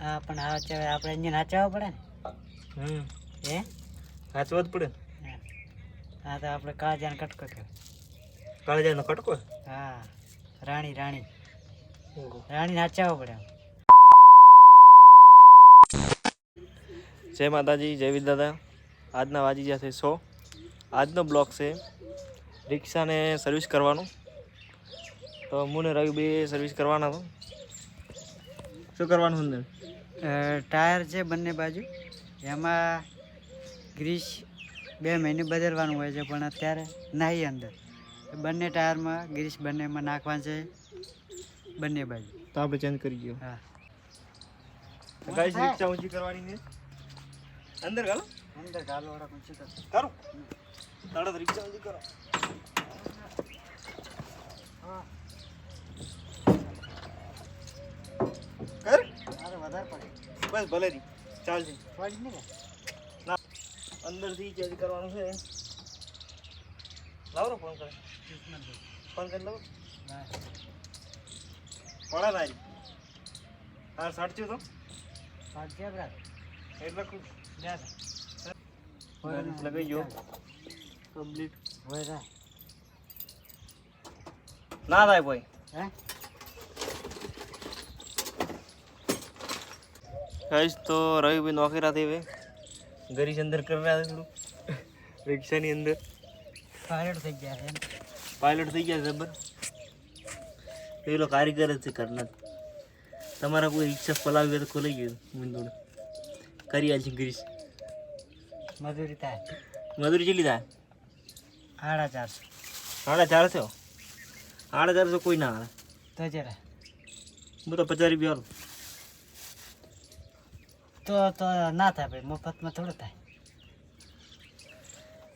હા પણ હા ચાલે આપણે અહીંયા નાચાવવા પડે ને. હમ. હે? સાચવા જ પડે. હા. હા તો આપણે કાળજાને કટકો કે કાળજાનો કટકો? હા રાણી રાણી. રાણી નાચવા પડે જય માતાજી જય વિદ દાદા. આજના વાજી છે સો. આજનો બ્લોક છે રિક્ષાને સર્વિસ કરવાનું. તો હું ને રવિ બે સર્વિસ કરવાના હતો શું કરવાનું અંદર? ટાયર છે બંને બાજુ. એમાં ગ્રીસ બે મહિને બદલવાનું હોય છે પણ અત્યારે નહીં અંદર. બંને ટાયરમાં ગ્રીસ બંનેમાં નાખવાનું છે બંને બાજુ. તો આપણે ચેન્જ કરી ગયો. હા. ગાઈસ રિક્ષા ઊંચી કરવાની છે. અંદર ગાલો અંદર ગાલો કરું. રિક્ષા ઊંચી કરો. વધારે પડે. બસ ભલે રી. ચાલશે પડી ને ના. અંદરથી ચેન્જ કરવાનું છે. લાવો ફોન કરે. ફોન કરી લઉં પડે ના રી. હા સાચું તો. એટલે ખુશ. લગાઈ ગયો કમ્પ્લીટ ના થાય ભાઈ. હે? કહીશ તો રવિભાઈ રાતે હવે. ગરીશ અંદર કરી રહ્યા છે થોડું રિક્ષાની અંદર. પાયલટ થઈ ગયા છે પાયલટ થઈ ગયા જબર પેલો કારીગર જ છે કરનાર તમારા કોઈ રિક્ષા ખોલાવી તો ખોલાઈ ગયું મંદોડ કરી આલ છે ગરીશ મજૂરી થાય. મજૂરી કેટલી થાય? સાડા ચારસો. સાડા ચારસો? સાડા ચારસો કોઈ ના આવે તો જરા. હું તો પચાસ રૂપિયા તો તો ના થાય ભાઈ મફતમાં થોડું થાય.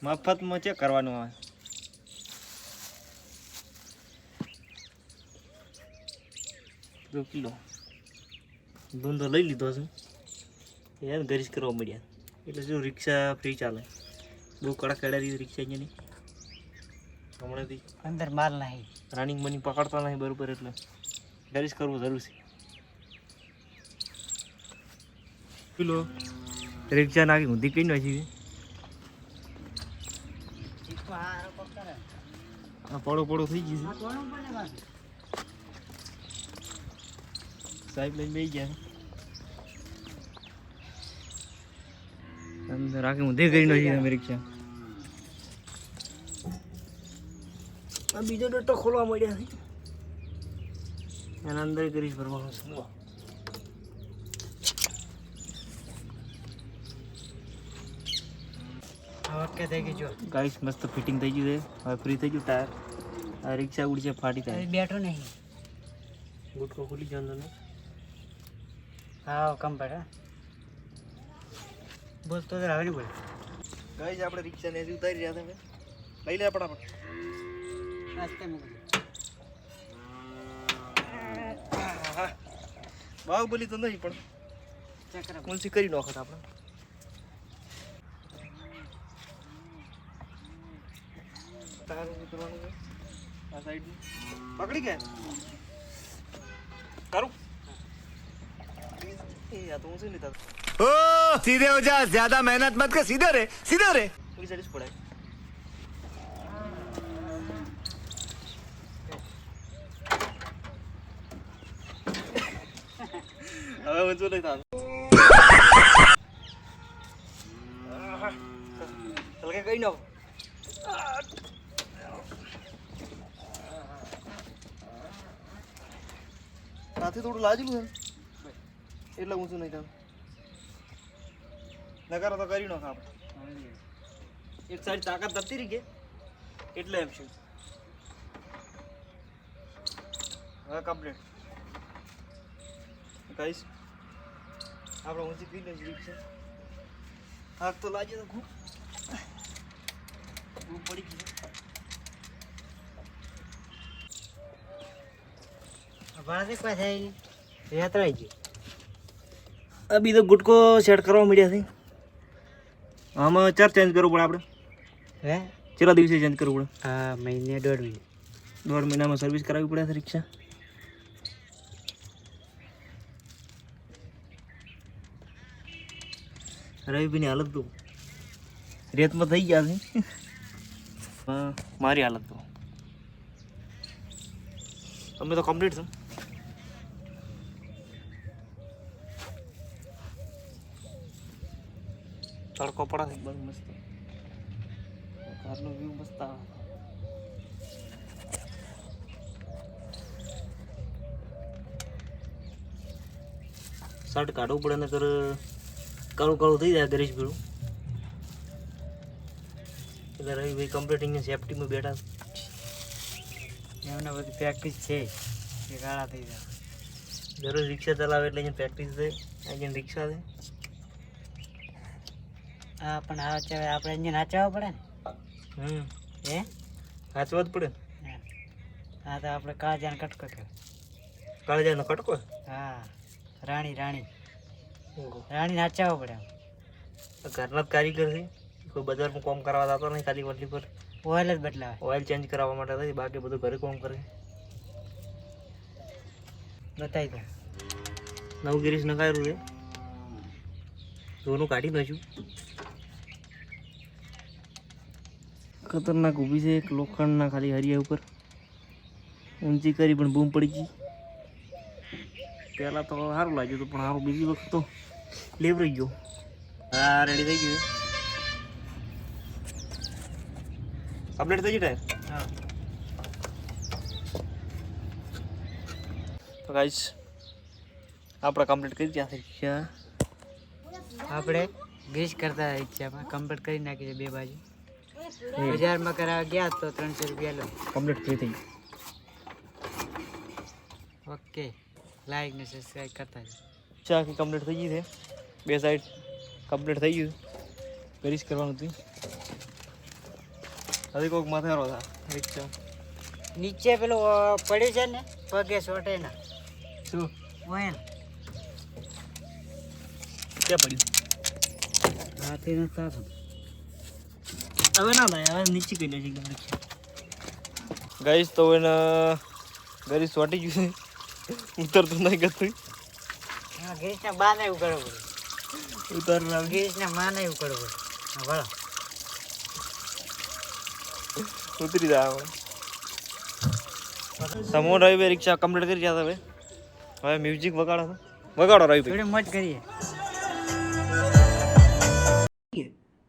મફતમાં ચેક કરવાનું આવે? દો કિલો. ધંધો લઈ લીધો છે. યાર ગરીશ કરવા મળ્યા એટલે શું રિક્ષા ફ્રી ચાલે? બહુ કડક દીધી રિક્ષા અહીંયાની હમણાંથી અંદર માલ નહીં. રનિંગ મની પકડતા નહીં બરોબર એટલે. ગરીશ કરવું જરૂર છે. કિલો રિક્ષા નાખી ઊંધી કઈ નાખી? આ પડો પડો થઈ ગયું છે. સાહેબ લઈને બે ગયા અંદર રાખી ઊંધી કરી નાખી અમે રિક્ષા આ બીજો ડોટો ખોલવા મળ્યા એના અંદર કરીશ ભરવાનું છે. ઓકે થઈ ગઈ જો ગાઈસ મસ્ત ફિટિંગ થઈ ગયું છે. હવે ફ્રી થઈ ગયું ટાયર આ રિક્ષા ઉડી છે ફાટી થાય બેઠો નહીં. ગુટકો ખુલી જાય ને. હા કમ્પ્લીટ હા. બોલતો તો હવે નહીં બોલ. ગાઈસ આપણે રિક્ષા ને ઉતારી રહ્યા તમે. લઈ લે આપણા પણ મૂકી બાહુબલી તો નહીં પણ. કોલસી કરી નાખો આપણે. ટાયર ઊભું કરવાનું છે આ સાઈડ પકડી ગયા કરું એ આ તો હું શું લીધા ओ सीधे हो जा ज्यादा मेहनत मत कर सीधे रे सीधे रे ઓલી સાઈડ જ પડાય હવે હું શું નહીં થતું સાથે થોડું લાજેલું છે. એટલે શું નહીં થતું નકારો તો કરી નાખ આપણે. એક સાઈડ તાકાત જતી રહી ગઈ એટલે એમ છે. હવે કમ્પ્લીટ કહીશ આપણે ઊંચી પી લઈશ છે. હાથ તો લાગે તો ખૂબ. પડી ગઈ ભાડે કોઈ થાય નહીં રેતરાઈ ગયું આ બીજો ગુટકો સેટ કરવા મળ્યા છે. આમાં ચાર ચેન્જ કરવું પડે આપણે. હે? કેટલા દિવસે ચેન્જ કરવું પડે? હા મહિને દોઢ મહિને. દોઢ મહિનામાં સર્વિસ કરાવવી પડે છે રિક્ષા? રવિભાઈની હાલત તો રેતમાં થઈ ગયા છે. હા, મારી હાલત તો. અમે તો કમ્પ્લીટ છે. તડકો પડે છે. બહુ મસ્ત. ઘરનો વ્યૂ મસ્ત આવે. શર્ટ કાઢવું પડે નકર કાળું કાળું થઈ જાય ગરીશ ભીડું એટલે રવિભાઈ કમ્પ્લીટિંગ સેફટીમાં બેઠા. એમને બધી પ્રેક્ટિસ છે. એ કાળા થઈ જાય. દરરોજ રિક્ષા ચલાવે એટલે અહીંયા પ્રેક્ટિસ છે. અહીંયા રિક્ષા છે. હા પણ આ ચાવે આપણે એન્જિન હાચવા પડે હમ. એ હાચવા જ પડે હા. તો આપણે કાળજાને કટકો થયો કાળજાનો કટકો? હા રાણી રાણી. રાણી નાચાવવા પડે. ઘરના જ કારીગર છે. કોઈ બજારમાં કામ કરવા જતો નહીં ખાલી વડલી પર. ઓઇલ જ બદલાવે. ઓઇલ ચેન્જ કરાવવા માટે થાય બાકી બધું ઘરે કામ કરે. બતાવી દો. નવું ગિરીશ નખાયેલું છે. જૂનું કાઢી નાખ્યું. ખતરનાક ઊભી છે એક લોખંડના ખાલી હરિયા ઉપર. ઊંચી કરી પણ બૂમ પડી ગઈ. પહેલાં તો સારું લાગ્યું હતું પણ સારું બીજી વખત તો લેવરાઈ ગયો. હા રેડી થઈ ગયું. અપડેટ થઈ ગયું ટાયર? હા. તો ગાઈસ આપણે કમ્પ્લીટ કરી ગયા? રિક્ષા આપણે ગ્રીસ કરતા આપણે કમ્પ્લીટ કરી નાખી છે બે બાજુ. બજારમાં કરાવવા ગયા તો ત્રણસો રૂપિયા લો. કમ્પ્લીટ ફ્રી થઈ ઓકે. લાઈક ને સબસ્ક્રાઈબ કરતા ચા કે કમ્પ્લીટ થઈ ગઈ છે. બે સાઈડ કમ્પ્લીટ થઈ ગયું કરીશ કરવાનું હતું. હવે કોઈક માથે રહો હતા રિક્ષા. નીચે પેલું પડ્યું છે ને પગે સોટે ના. શું? ઓયન ક્યાં પડ્યું? હાથી નથી હવે ના થાય હવે નીચે એકદમ રિક્ષા ગાઈશ તો એને ગરીસ વાટી ગયું છે. ઉતરતું નહીં ગતું હા ગિરીશને બા નહીં ઉગાડવું પડે. ઉતાર ગિરીશને માં નહીં ઉગાડવું પડે. હા ઉતરી જાય હવે. સમૂહ રવિભાઈ રિક્ષા કમ્પ્લીટ કરી જતા હવે હવે મ્યુઝિક વગાડો વગાડો રવિભાઈ થોડી મોજ કરીએ.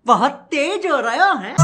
बहुत तेज हो रहा है